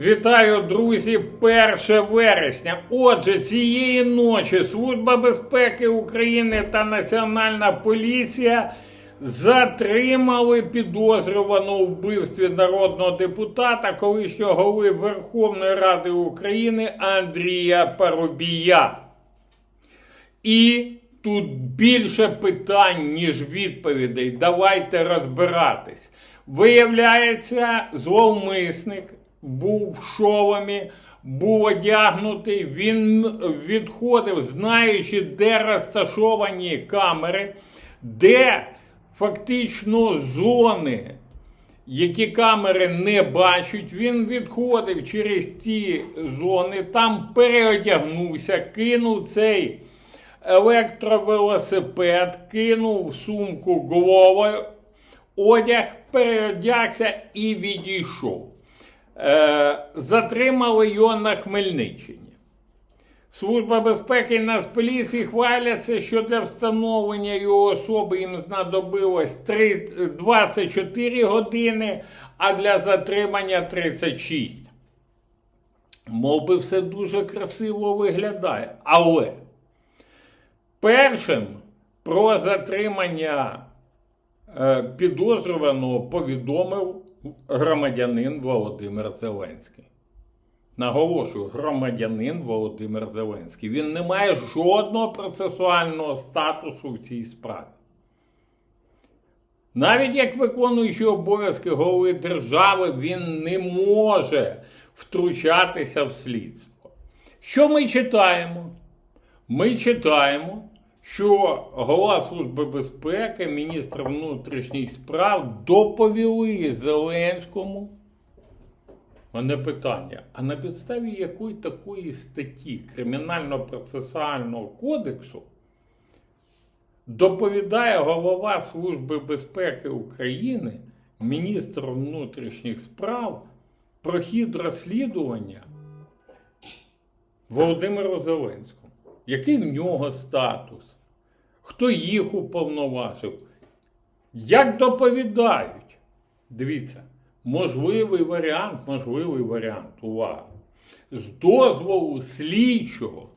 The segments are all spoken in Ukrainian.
Вітаю, друзі! 1 вересня. Отже, цієї ночі Служба безпеки України та Національна поліція затримали підозрюваного у вбивстві народного депутата, колишнього голови Верховної Ради України Андрія Парубія. І тут більше питань, ніж відповідей. Давайте розбиратись. Виявляється, зловмисник був в шоломі, був одягнутий, він відходив, знаючи, де розташовані камери, де фактично зони, які камери не бачать, він відходив через ці зони, там переодягнувся, кинув цей електровелосипед, кинув сумку голову, одяг, переодягся і відійшов. Е, затримали його на Хмельниччині. Служба безпеки Нацполіції хваляться, що для встановлення його особи їм знадобилось 3 24 години, а для затримання 36. Мов би, все дуже красиво виглядає. Але першим про затримання е, підозрюваного повідомив громадянин Володимир Зеленський. Наголошую, громадянин Володимир Зеленський. Він не має жодного процесуального статусу в цій справі. Навіть як виконуючий обов'язки голови держави, він не може втручатися в слідство. Що ми читаємо? Ми читаємо, що голова Служби безпеки, міністр внутрішніх справ доповіли Зеленському. Мене питання: а на підставі якої такої статті Кримінально-процесуального кодексу доповідає голова Служби безпеки України, міністр внутрішніх справ про хід розслідування Володимиру Зеленському? Який в нього статус? Хто їх уповноважив? Як доповідають? Дивіться, можливий варіант, можливий варіант, увага. З дозволу слідчого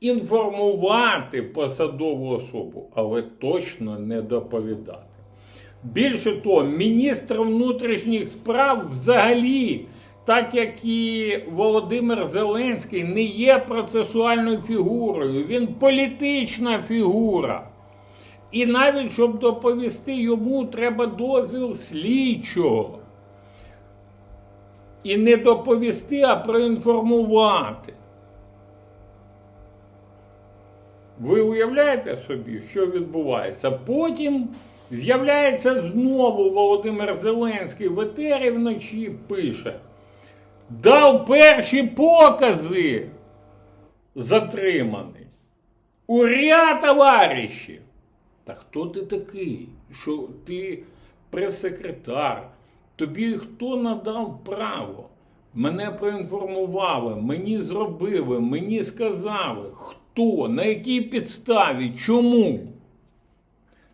інформувати посадову особу, але точно не доповідати. Більше того, міністр внутрішніх справ взагалі, так як і Володимир Зеленський, не є процесуальною фігурою, він політична фігура. І навіть щоб доповісти йому, треба дозвіл слідчого. І не доповісти, а проінформувати. Ви уявляєте собі, що відбувається? Потім з'являється знову Володимир Зеленський в етері вночі пише. Дав перші покази затриманий. Уря, товариші! Та хто ти такий? Що ти прес-секретар? Тобі хто надав право? Мене проінформували, мені зробили, мені сказали, хто, на якій підставі, чому?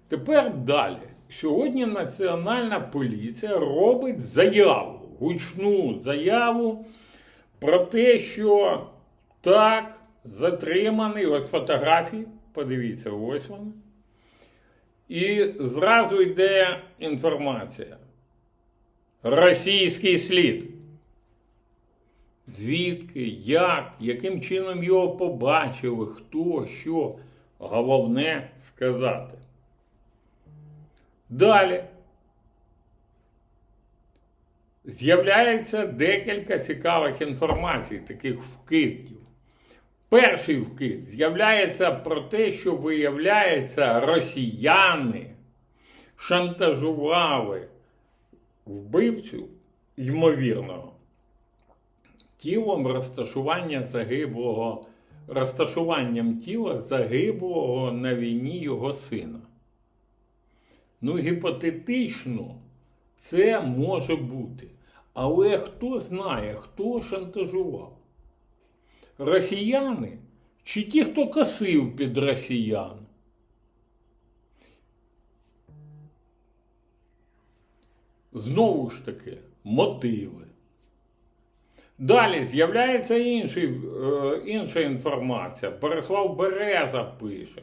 Тепер далі. Сьогодні Національна поліція робить заяву, гучну заяву про те, що так, затриманий, ось фотографії, подивіться, ось вони. І зразу йде інформація. Російський слід. Звідки, як, яким чином його побачили, хто, що. Головне сказати. Далі. З'являється декілька цікавих інформацій, таких вкидів. Перший вкид з'являється про те, що виявляється, росіяни шантажували вбивцю ймовірного тілом розташування загиблого, розташуванням тіла загиблого на війні його сина. Ну, гіпотетично, це може бути. Але хто знає, хто шантажував? Росіяни чи ті, хто косив під росіян? Знову ж таки, мотиви. Далі з'являється е, інша інформація. Борислав Береза пише.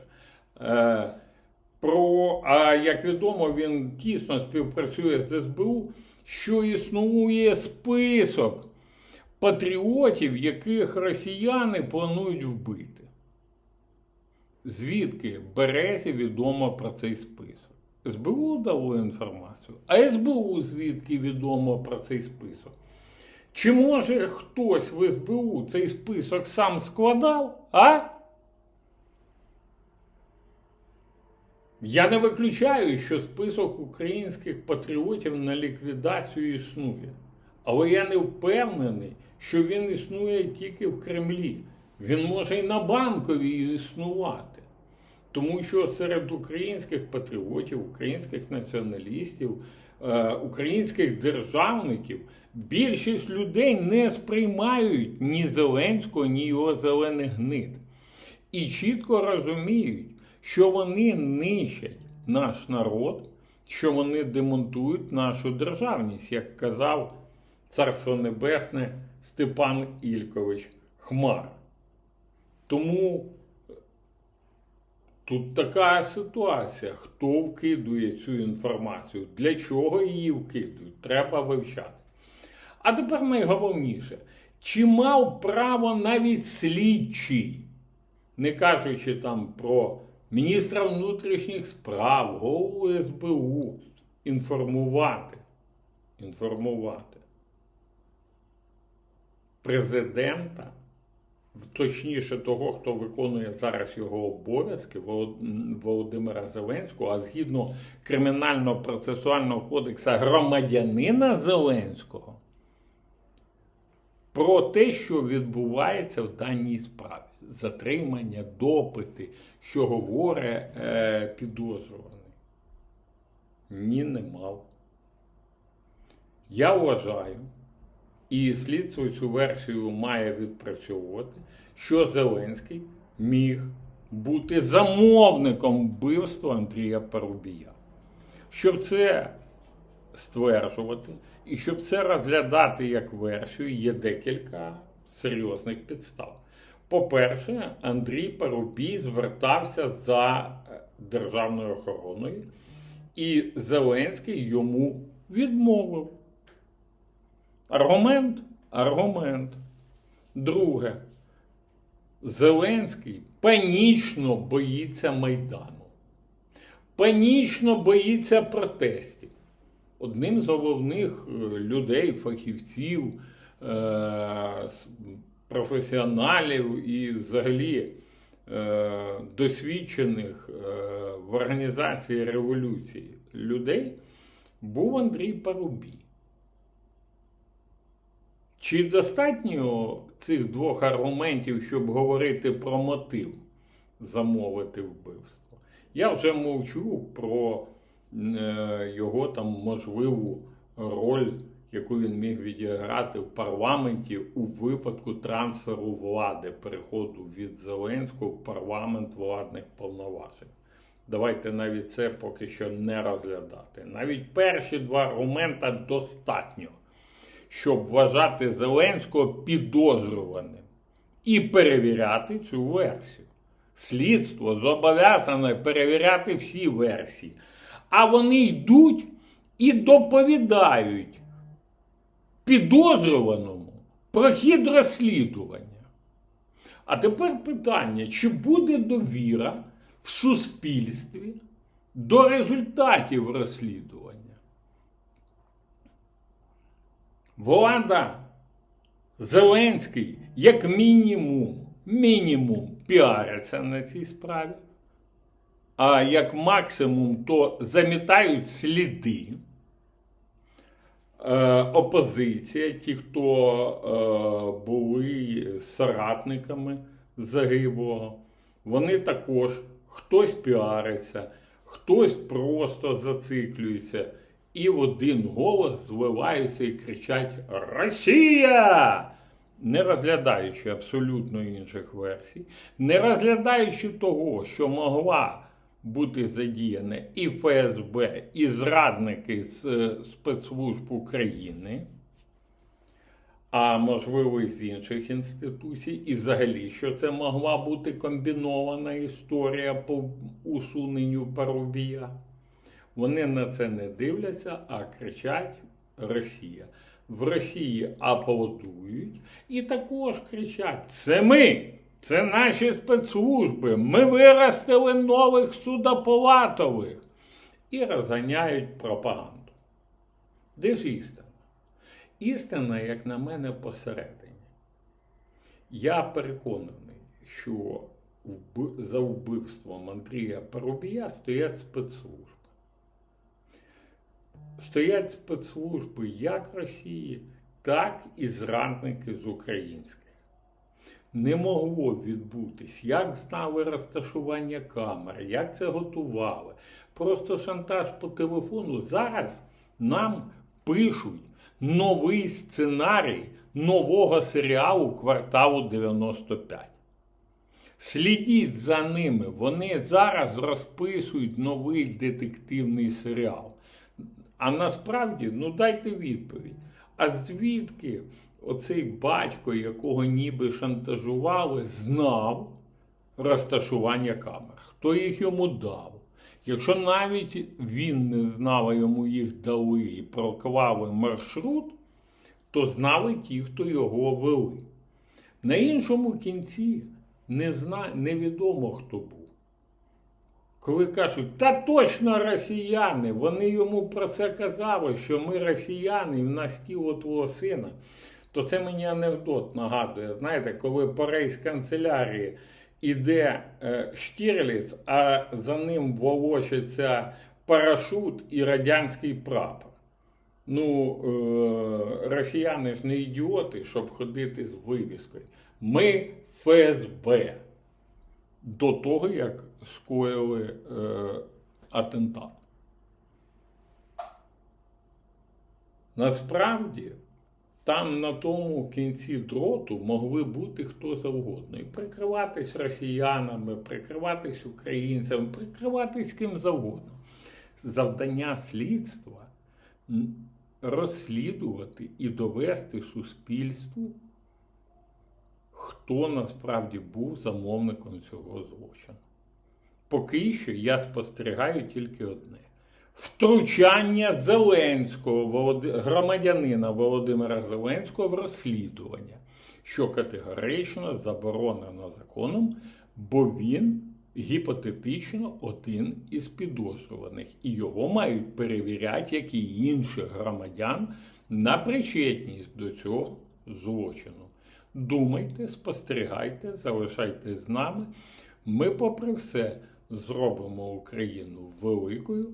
Про, а як відомо, він тісно співпрацює з СБУ, що існує список патріотів, яких росіяни планують вбити. Звідки Березі відомо про цей список? СБУ дало інформацію, а СБУ звідки відомо про цей список? Чи може хтось в СБУ цей список сам складав, а? Я не виключаю, що список українських патріотів на ліквідацію існує. Але я не впевнений, що він існує тільки в Кремлі. Він може і на банковій існувати. Тому що серед українських патріотів, українських націоналістів, е, українських державників більшість людей не сприймають ні Зеленського, ні його зелених гнид. І чітко розуміють, що вони нищать наш народ, що вони демонтують нашу державність, як казав Царство Небесне Степан Ількович Хмар. Тому тут така ситуація. Хто вкидує цю інформацію? Для чого її вкидують? Треба вивчати. А тепер найголовніше, чи мав право навіть слідчий, не кажучи там про міністра внутрішніх справ, голову СБУ, інформувати, інформувати президента, точніше того, хто виконує зараз його обов'язки, Володимира Зеленського, а згідно кримінально-процесуального кодексу громадянина Зеленського, про те, що відбувається в даній справі. Затримання, допити, що говорить е, підозрюваний. Ні, не мав. Я вважаю, і слідство цю версію має відпрацьовувати, що Зеленський міг бути замовником вбивства Андрія Парубія. Щоб це стверджувати і щоб це розглядати як версію, є декілька серйозних підстав. По-перше, Андрій Парубій звертався за е, державною охороною, і Зеленський йому відмовив. Аргумент? Аргумент. Друге. Зеленський панічно боїться Майдану. Панічно боїться протестів. Одним з головних е, людей, фахівців, е, професіоналів і взагалі е, досвідчених в організації революції людей був Андрій Парубій. Чи достатньо цих двох аргументів, щоб говорити про мотив замовити вбивство? Я вже мовчу про його там можливу роль, яку він міг відіграти в парламенті у випадку трансферу влади, переходу від Зеленського в парламент владних повноважень. Давайте навіть це поки що не розглядати. Навіть перші два аргумента достатньо щоб вважати Зеленського підозрюваним і перевіряти цю версію. Слідство зобов'язане перевіряти всі версії. А вони йдуть і доповідають підозрюваному про хід розслідування. А тепер питання: чи буде довіра в суспільстві до результатів розслідування? Влада Зеленський, як мінімум, мінімум піариться на цій справі, а як максимум, то замітають сліди. Е, опозиція, ті, хто е, були соратниками загиблого, вони також хтось піариться, хтось просто зациклюється і в один голос зливаються і кричать Росія! Не розглядаючи абсолютно інших версій, не розглядаючи того, що могла бути задіяна і ФСБ, і зрадники з е, спецслужб України, а можливо і з інших інституцій, і взагалі, що це могла бути комбінована історія по усуненню Парубія. Вони на це не дивляться, а кричать Росія. В Росії аплодують і також кричать: це ми, це наші спецслужби, ми виростили нових судополатових і розганяють пропаганду. Де ж істина? Істина, як на мене, посередині. Я переконаний, що за вбивством Андрія Парубія стоять спецслужби. Стоять спецслужби як Росії, так і зрадники з українських. Не могло відбутись, як знали розташування камер, як це готували. Просто шантаж по телефону. Зараз нам пишуть новий сценарій нового серіалу кварталу 95. Слідіть за ними. Вони зараз розписують новий детективний серіал. А насправді, ну дайте відповідь. А звідки оцей батько, якого ніби шантажували, знав розташування камер? Хто їх йому дав? Якщо навіть він не знав, а йому їх дали і проклали маршрут, то знали ті, хто його вели. На іншому кінці не зна... невідомо, хто був. Коли кажуть, та точно росіяни, вони йому про це казали, що ми росіяни, і в нас тіло твого сина, то це мені анекдот нагадує. Знаєте, коли по рейс-канцелярії іде е, Штірліц, а за ним волочиться парашут і радянський прапор. Ну, е, росіяни ж не ідіоти, щоб ходити з вивіскою. Ми ФСБ до того, як скоїли е, атентат. Насправді, там на тому кінці дроту могли бути хто завгодно. І прикриватись росіянами, прикриватись українцями, прикриватись ким завгодно. Завдання слідства розслідувати і довести суспільству хто насправді був замовником цього злочину. Поки що я спостерігаю тільки одне: втручання Зеленського, громадянина Володимира Зеленського в розслідування, що категорично заборонено законом, бо він гіпотетично один із підозрюваних, і його мають перевіряти, як і інших громадян, на причетність до цього злочину. Думайте, спостерігайте, залишайтесь з нами. Ми, попри все, зробимо Україну великою,